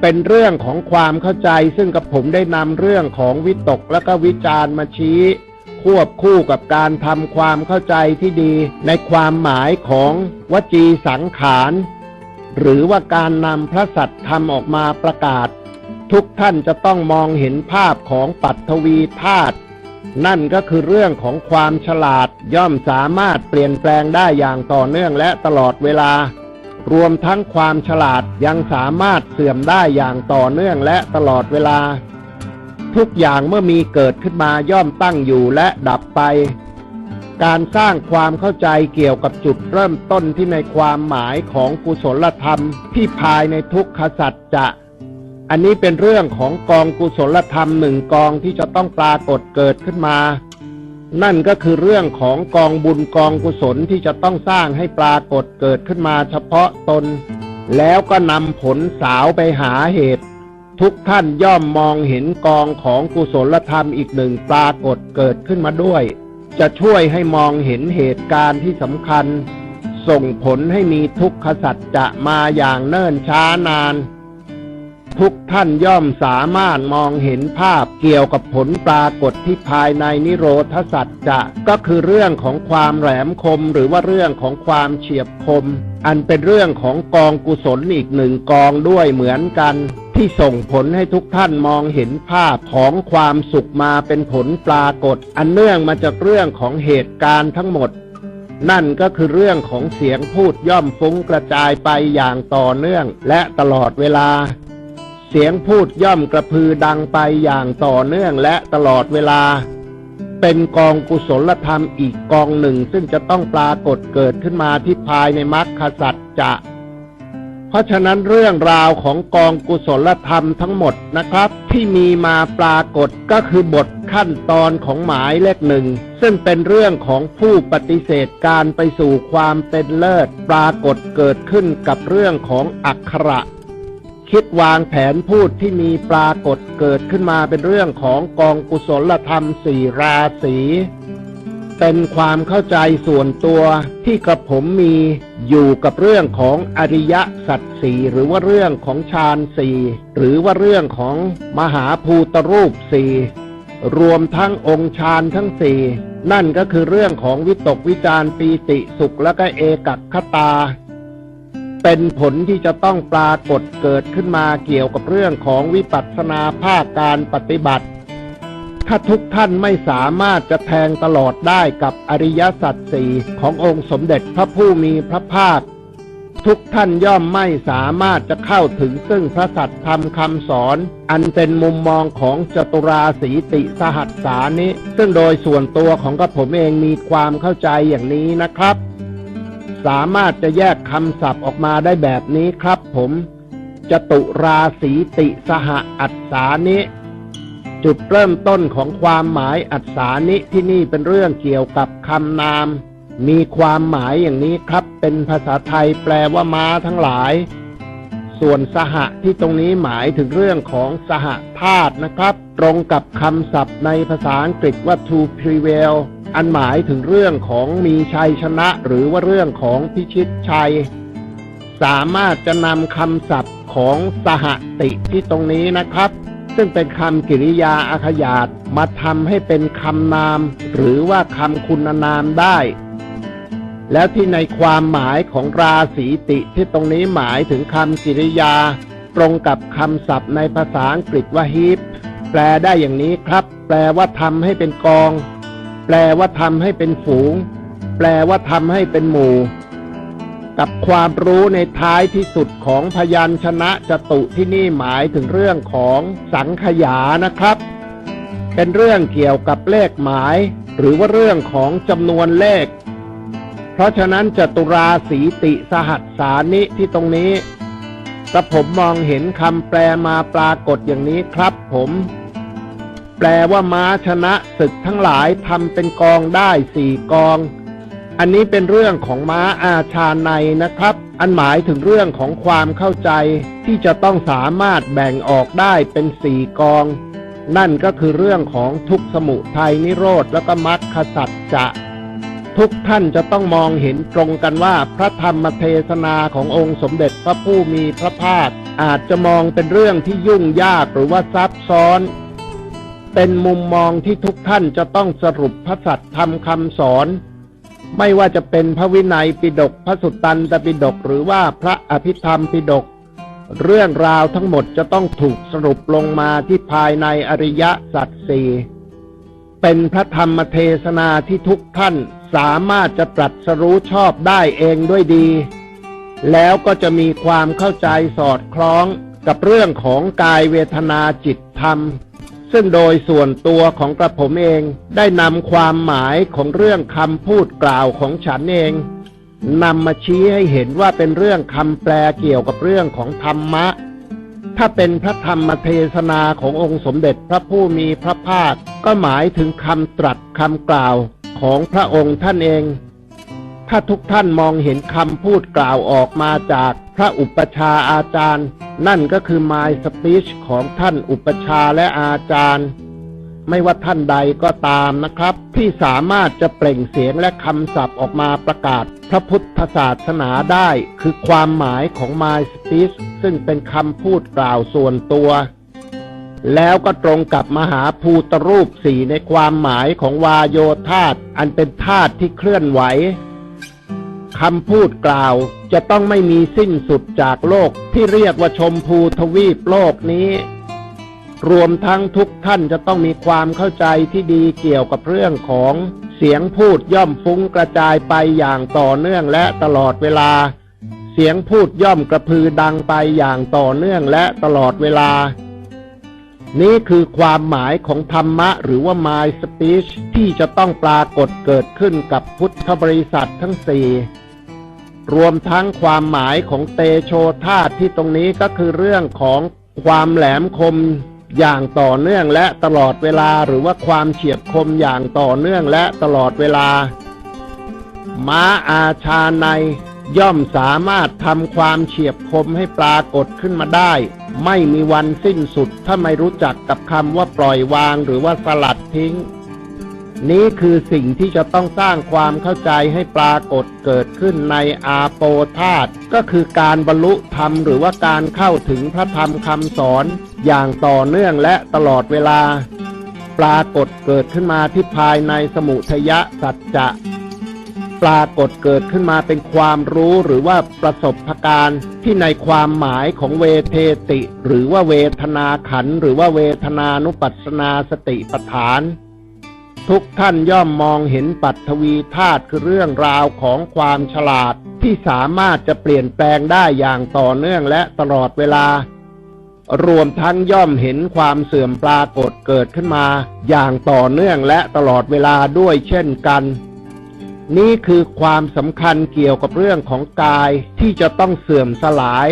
เป็นเรื่องของความเข้าใจ ซึ่งกับผมได้นำเรื่องของวิตกและก็วิจารณ์มาชี้ ควบคู่กับการทำความเข้าใจที่ดี ในความหมายของวจีสังขาร หรือว่าการนำพระสัตธรรมออกมาประกาศ ทุกท่านจะต้องมองเห็นภาพของปัทวีธาตุนั่นก็คือเรื่องของความฉลาดย่อมสามารถเปลี่ยนแปลงได้อย่างต่อเนื่องและตลอดเวลา รวมทั้งความฉลาดยังสามารถเสื่อมได้อย่างต่อเนื่องและตลอดเวลา ทุกอย่างเมื่อมีเกิดขึ้นมาย่อมตั้งอยู่และดับไป การสร้างความเข้าใจเกี่ยวกับจุดเริ่มต้นที่ในความหมายของกุศลธรรมที่ภายในทุกขสัจจะอันนี้เป็นเรื่องของกองกุศลธรรมหนึ่งกองที่จะต้องปรากฏเกิดขึ้นมา นั่นก็คือเรื่องของกองบุญกองกุศลที่จะต้องสร้างให้ปรากฏเกิดขึ้นมาเฉพาะตน แล้วก็นำผลสาวไปหาเหตุ ทุกท่านย่อมมองเห็นกองของกุศลธรรมอีกหนึ่งปรากฏเกิดขึ้นมาด้วย จะช่วยให้มองเห็นเหตุการณ์ที่สำคัญ ส่งผลให้มีทุกขสัจจะมาอย่างเนิ่นช้านาน ทุกท่านย่อมสามารถมองเห็นภาพเกี่ยวกับผลปรากฏที่ภายในนิโรธสัจจะ ก็คือเรื่องของความแหลมคมหรือว่าเรื่องของความเฉียบคม อันเป็นเรื่องของกองกุศลอีกหนึ่งกองด้วยเหมือนกัน ที่ส่งผลให้ทุกท่านมองเห็นภาพของความสุขมาเป็นผลปรากฏ อันเนื่องมาจากเรื่องของเหตุการณ์ทั้งหมดนั่นก็คือเรื่องของเสียงพูดย่อมฟุ้งกระจายไปอย่างต่อเนื่องและตลอดเวลา เสียงพูดย่อมกระพือดังไปอย่างต่อเนื่องและตลอดเวลา เป็นกองกุศลธรรมอีกกองหนึ่งซึ่งจะต้องปรากฏเกิดขึ้นมาที่ภายในมรรคสัจจะ เพราะฉะนั้นเรื่องราวของกองกุศลธรรมทั้งหมดนะครับ ที่มีมาปรากฏก็คือบทขั้นตอนของหมายเลขหนึ่ง ซึ่งเป็นเรื่องของผู้ปฏิเสธการไปสู่ความเป็นเลิศ ปรากฏเกิดขึ้นกับเรื่องของอักขระ คิดวางแผนพูดที่มีปรากฏเกิดขึ้นมาเป็นเรื่องของกองกุศลธรรมสี่ราศีเป็นความเข้าใจส่วนตัวที่กระผมมีอยู่กับเรื่องของอริยสัจสี่หรือว่าเรื่องของฌานสี่หรือว่าเรื่องของมหาภูตรูปสี่รวมทั้งองค์ฌานทั้งสี่นั่นก็คือเรื่องของวิตกวิจารปีติสุขและก็เอกัคตา เป็นผลที่จะต้องปรากฏเกิดขึ้นมาเกี่ยวกับเรื่องของวิปัสสนาภาคการปฏิบัติ ถ้าทุกท่านไม่สามารถจะแทงตลอดได้กับอริยสัจสี่ขององค์สมเด็จพระผู้มีพระภาค ทุกท่านย่อมไม่สามารถจะเข้าถึงซึ่งพระสัจธรรมคำสอน อันเป็นมุมมองของจตุราสีติสหัสสานิซึ่งโดยส่วนตัวของกระผมเองมีความเข้าใจอย่างนี้นะครับ สามารถจะแยกคำศัพท์ออกมาได้แบบนี้ครับผมจตุราสีติสหอัสสานิ จุดเริ่มต้นของความหมายอัศสานิที่นี่เป็นเรื่องเกี่ยวกับคำนาม มีความหมายอย่างนี้ครับ เป็นภาษาไทยแปลว่าม้าทั้งหลาย ส่วนสหะที่ตรงนี้หมายถึงเรื่องของสหธาตุนะครับ ตรงกับคำศัพท์ในภาษาอังกฤษว่า to prevail อันหมายถึงเรื่องของมีชัยชนะ หรือว่าเรื่องของพิชิตชัย สามารถจะนำคำศัพท์ของสหติที่ตรงนี้นะครับ ซึ่งเป็นคำกริยาอาขยาตมาทำให้เป็นคำนาม หรือว่าคำคุณนามได้ แล้วที่ในความหมายของราศีติที่ตรงนี้หมายถึงคำกริยา ตรงกับคำศัพท์ในภาษาอังกฤษว่า heap แปลได้อย่างนี้ครับ แปลว่าทำให้เป็นกอง แปลว่าทำให้เป็นฝูง แปลว่าทำให้เป็นหมู่ กับความรู้ในท้ายที่สุดของพยัญชนะจตุที่นี่หมายถึงเรื่องของสังขยานะครับ เป็นเรื่องเกี่ยวกับเลขหมาย หรือว่าเรื่องของจำนวนเลข เพราะฉะนั้นจตุราสีติสหัสสานิที่ตรงนี้กระผมมองเห็นคำแปลมาปรากฏอย่างนี้ครับผม แปลว่าม้าชนะศึกทั้งหลายทำเป็นกองได้สี่กอง อันนี้เป็นเรื่องของม้าอาชาในนะครับ อันหมายถึงเรื่องของความเข้าใจ ที่จะต้องสามารถแบ่งออกได้เป็นสี่กอง นั่นก็คือเรื่องของทุกสมุทัยนิโรธแล้วก็มรรคสัจจะ ทุกท่านจะต้องมองเห็นตรงกันว่าพระธรรมเทศนาขององค์สมเด็จพระผู้มีพระภาคอาจจะมองเป็นเรื่องที่ยุ่งยากหรือว่าซับซ้อน เป็นมุมมองที่ทุกท่านจะต้องสรุปพระสัตธรรมคำสอน ไม่ว่าจะเป็นพระวินัยปิฎกพระสุตตันตปิฎกหรือว่าพระอภิธรรมปิฎกเรื่องราวทั้งหมดจะต้องถูกสรุปลงมาที่ภายในอริยสัจสี่เป็นพระธรรมเทศนาที่ทุกท่านสามารถจะตรัสรู้ชอบได้เองด้วยดี แล้วก็จะมีความเข้าใจสอดคล้องกับเรื่องของกายเวทนาจิตธรรม ซึ่งโดยส่วนตัวของกระผมเองได้นำความหมายของเรื่องคำพูดกล่าวของฉันเองนำมาชี้ให้เห็นว่าเป็นเรื่องคำแปลเกี่ยวกับเรื่องของธรรมะ ถ้าเป็นพระธรรมเทศนาขององค์สมเด็จพระผู้มีพระภาคก็หมายถึงคำตรัสคำกล่าวของพระองค์ท่านเอง ถ้าทุกท่านมองเห็นคำพูดกล่าวออกมาจากพระอุปชาอาจารย์ นั่นก็คือ My Speech ของท่านอุปชาและอาจารย์ ไม่ว่าท่านใดก็ตามนะครับ ที่สามารถจะเปล่งเสียงและคำศัพท์ออกมาประกาศ พระพุทธศาสนาได้ คือความหมายของ My Speech ซึ่งเป็นคำพูดกล่าวส่วนตัว แล้วก็ตรงกับมหาภูตรูปสี่ในความหมายของวาโยธาตอันเป็นธาตุที่เคลื่อนไหว คำพูดกล่าวจะต้องไม่มีสิ้นสุดจากโลกที่เรียกว่าชมพูทวีปโลกนี้ รวมทั้งทุกท่านจะต้องมีความเข้าใจที่ดีเกี่ยวกับเรื่องของเสียงพูดย่อมฟุ้งกระจายไปอย่างต่อเนื่องและตลอดเวลา เสียงพูดย่อมกระพือดังไปอย่างต่อเนื่องและตลอดเวลา นี่คือความหมายของธรรมะหรือว่า My Speech ที่จะต้องปรากฏเกิดขึ้นกับพุทธบริษัททั้งสี่รวมทั้งความหมายของเตโชธาตที่ตรงนี้ก็คือเรื่องของความแหลมคมอย่างต่อเนื่องและตลอดเวลาหรือว่าความเฉียบคมอย่างต่อเนื่องและตลอดเวลา ม้าอาชาในย่อมสามารถทำความเฉียบคมให้ปรากฏขึ้นมาได้ ไม่มีวันสิ้นสุดถ้าไม่รู้จักกับคำว่าปล่อยวางหรือว่าสลัดทิ้ง นี้คือสิ่งที่จะต้องสร้างความเข้าใจให้ปรากฏเกิดขึ้นในอาโปธาตก็คือการบรรลุธรรมหรือว่าการเข้าถึงพระธรรมคำสอน อย่างต่อเนื่องและตลอดเวลา ปรากฏเกิดขึ้นมาที่ภายในสมุทยสัจจะ ปรากฏเกิดขึ้นมาเป็นความรู้หรือว่าประสบการณ์ที่ในความหมายของเวเทติ หรือว่าเวทนาขัน หรือว่าเวทนานุปัสนาสติปัฏฐาน ทุกท่านย่อมมองเห็นปัทวีธาตุคือเรื่องราวของความฉลาดที่สามารถจะเปลี่ยนแปลงได้อย่างต่อเนื่องและตลอดเวลารวมทั้งย่อมเห็นความเสื่อมปรากฏเกิดขึ้นมา อย่างต่อเนื่องและตลอดเวลาด้วยเช่นกัน นี่คือความสำคัญเกี่ยวกับเรื่องของกายที่จะต้องเสื่อมสลาย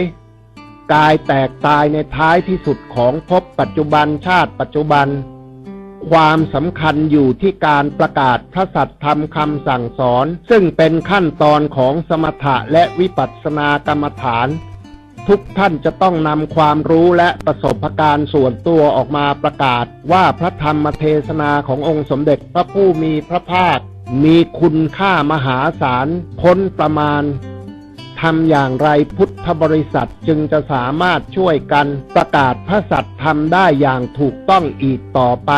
กายแตกตายในท้ายที่สุดของภพปัจจุบันชาติปัจจุบัน ความสำคัญอยู่ที่การประกาศพระสัตธรรมคำสั่งสอน ซึ่งเป็นขั้นตอนของสมถะและวิปัสสนากรรมฐาน ทุกท่านจะต้องนำความรู้และประสบการณ์ส่วนตัวออกมาประกาศว่าพระธรรมเทศนาขององค์สมเด็จพระผู้มีพระภาค มีคุณค่ามหาศาลพ้นประมาณทำอย่างไรพุทธบริษัทจึงจะสามารถช่วยกันประกาศพระสัตธรรมได้อย่างถูกต้องอีกต่อไป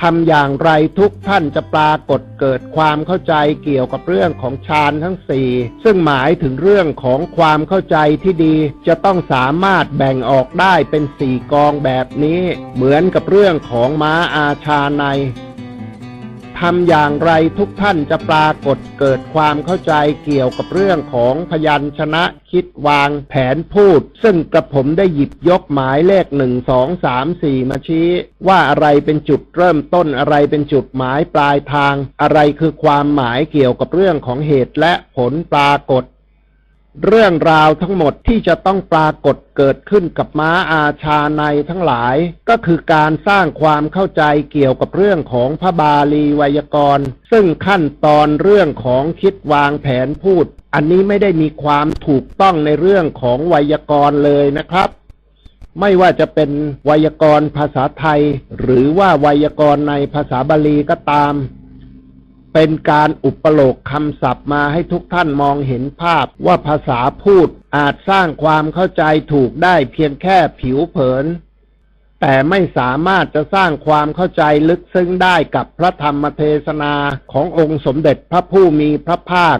ทำอย่างไรทุกท่านจะปรากฏเกิดความเข้าใจเกี่ยวกับเรื่องของฌานทั้งสี่ซึ่งหมายถึงเรื่องของความเข้าใจที่ดี จะต้องสามารถแบ่งออกได้เป็นสี่กองแบบนี้ เหมือนกับเรื่องของม้าอาชาใน ทำอย่างไรทุกท่านจะปรากฏเกิดความเข้าใจเกี่ยวกับเรื่องของพยัญชนะคิดวางแผนพูด ซึ่งกระผมได้หยิบยกหมายเลขหนึ่งสองสามสี่มาชี้ ว่าอะไรเป็นจุดเริ่มต้นอะไรเป็นจุดหมายปลายทาง อะไรคือความหมายเกี่ยวกับเรื่องของเหตุและผลปรากฏ เรื่องราวทั้งหมดที่จะต้องปรากฏเกิดขึ้นกับม้าอาชาในทั้งหลาย ก็คือการสร้างความเข้าใจเกี่ยวกับเรื่องของพระบาลีไวยากรณ์ ซึ่งขั้นตอนเรื่องของคิดวางแผนพูด อันนี้ไม่ได้มีความถูกต้องในเรื่องของไวยากรณ์เลยนะครับ ไม่ว่าจะเป็นไวยากรณ์ภาษาไทย หรือว่าไวยากรณ์ในภาษาบาลีก็ตาม เป็นการอุปโลกคำศัพท์มาให้ทุกท่านมองเห็นภาพว่าภาษาพูดอาจสร้างความเข้าใจถูกได้เพียงแค่ผิวเผิน แต่ไม่สามารถจะสร้างความเข้าใจลึกซึ้งได้กับพระธรรมเทศนาขององค์สมเด็จพระผู้มีพระภาค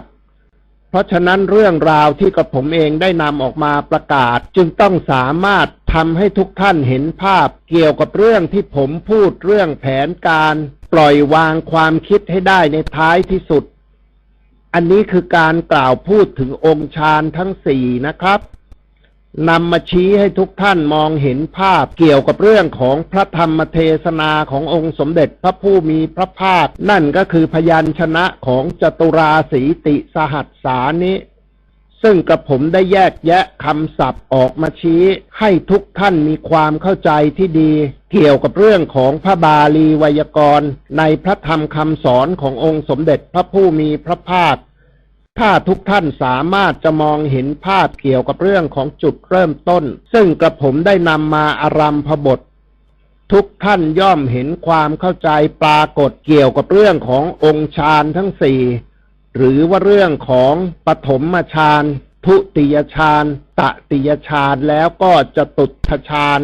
เพราะฉะนั้นเรื่องราวที่กระผมเองได้นำออกมาประกาศ จึงต้องสามารถทำให้ทุกท่านเห็นภาพเกี่ยวกับเรื่องที่ผมพูดเรื่องแผนการ ปล่อยวางความคิดให้ได้ในท้ายที่สุด อันนี้คือการกล่าวพูดถึงองค์ฌานทั้งสี่นะครับนำมาชี้ให้ทุกท่านมองเห็นภาพเกี่ยวกับเรื่องของพระธรรมเทศนาขององค์สมเด็จพระผู้มีพระภาค นั่นก็คือพยัญชนะของจตุราสีติสหัสสานิ ซึ่งกระผมได้แยกแยะคำศัพท์ออกมาชี้ให้ทุกท่านมีความเข้าใจที่ดี เกี่ยวกับเรื่องของพระบาลีไวยากรณ์ ในพระธรรมคำสอนขององค์สมเด็จพระผู้มีพระภาค ถ้าทุกท่านสามารถจะมองเห็นภาพเกี่ยวกับเรื่องของจุดเริ่มต้น ซึ่งกระผมได้นำมาอารัมพบท ทุกท่านย่อมเห็นความเข้าใจปรากฏเกี่ยวกับเรื่องขององค์ฌานทั้งสี่ หรือว่าเรื่องของปฐมฌานทุติยฌานตติยฌานแล้วก็จะตุตฌาน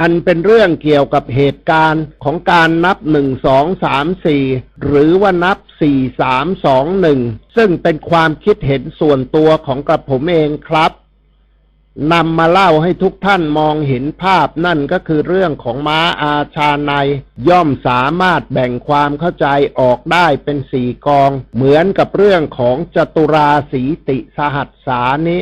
อันเป็นเรื่องเกี่ยวกับเหตุการณ์ของการนับหนึ่งสองสามสี่หรือว่านับสี่สามสองหนึ่งซึ่งเป็นความคิดเห็นส่วนตัวของกระผมเองครับ นำมาเล่าให้ทุกท่านมองเห็นภาพนั่นก็คือเรื่องของม้าอาชาในยย่อมสามารถแบ่งความเข้าใจออกได้เป็นสี่กอง เหมือนกับเรื่องของจตุราสีติสหัสสานิ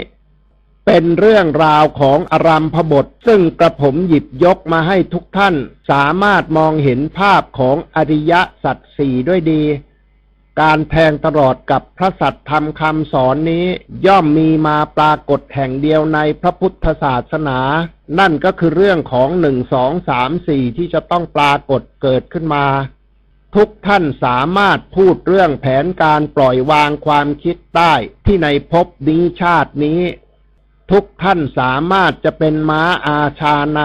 เป็นเรื่องราวของอารัมพบท ซึ่งกระผมหยิบยกมาให้ทุกท่าน สามารถมองเห็นภาพของอริยสัจสี่ด้วยดี การแทงตลอดกับพระสัตธรรมคำสอนนี้ย่อมมีมาปรากฏแห่งเดียวในพระพุทธศาสนา นั่นก็คือเรื่องของหนึ่งสองสามสี่ที่จะต้องปรากฏเกิดขึ้นมา ทุกท่านสามารถพูดเรื่องแผนการปล่อยวางความคิดได้ที่ในภพนี้ชาตินี้ ทุกท่านสามารถจะเป็นม้าอาชาใน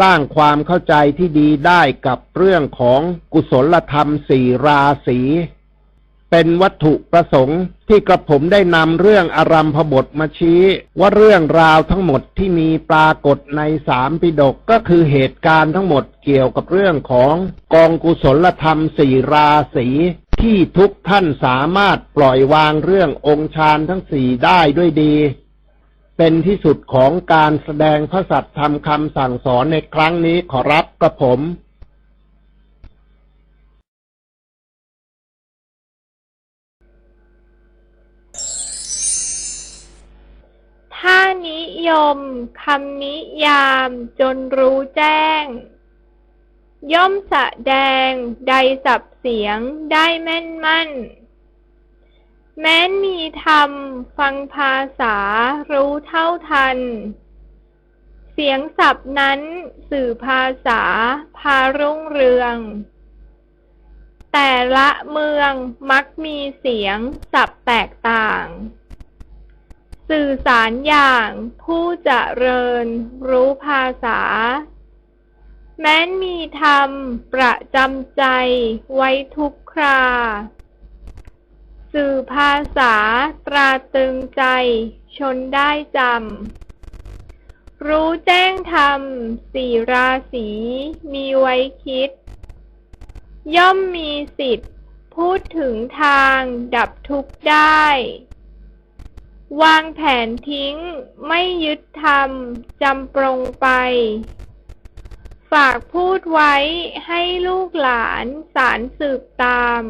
สร้างความเข้าใจที่ดีได้กับเรื่องของกุศลธรรมสี่ราศี เป็นวัตถุประสงค์ที่กระผมได้นำเรื่องอารัมพบทมาชี้ ว่าเรื่องราวทั้งหมดที่มีปรากฏในสามปิฎกก็คือเหตุการณ์ทั้งหมดเกี่ยวกับเรื่องของกองกุศลธรรมสี่ราศีที่ทุกท่านสามารถปล่อยวางเรื่ององค์ฌานทั้งสี่ได้ด้วยดี เป็นที่สุดของการแสดงพระสัตธรรมคำสั่งสอนในครั้งนี้ขอรับกระผม ถ้านิยมคำนิยามจนรู้แจ้ง ย่อมสะแดงใดสับเสียงได้แม่นมั่น แม้นมีธรรมฟังภาษารู้เท่าทัน เสียงสับนั้นสื่อภาษาพารุ่งเรือง แต่ละเมืองมักมีเสียงสับแตกต่าง สื่อสารอย่างผู้เจริญรู้ภาษา แม้นมีธรรมประจำใจไว้ทุกครา สื่อภาษาตราตรึงใจชนได้จำ รู้แจ้งธรรมสี่ราศีมีไว้คิด ย่อมมีสิทธิ์พูดถึงทางดับทุกข์ได้ วางแผนทิ้ง ไม่ยึดธรรม จำปรงไป ฝากพูดไว้ให้ลูกหลานสารสืบตาม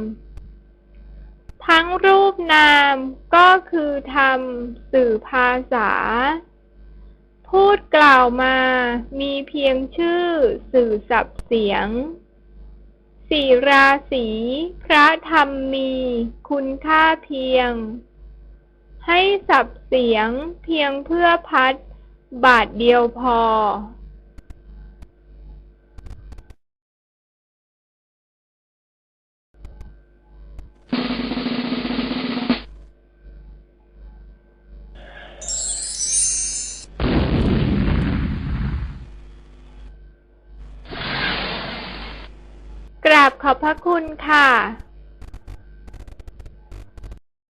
ทั้งรูปนามก็คือธรรม สื่อภาษา พูดกล่าวมามีเพียงชื่อสื่อสับเสียงสี่ราศีพระธรรมมีคุณค่าเพียง ให้สับเสียงเพียงเพื่อพัดบาทเดียวพอ กราบขอบพระคุณค่ะ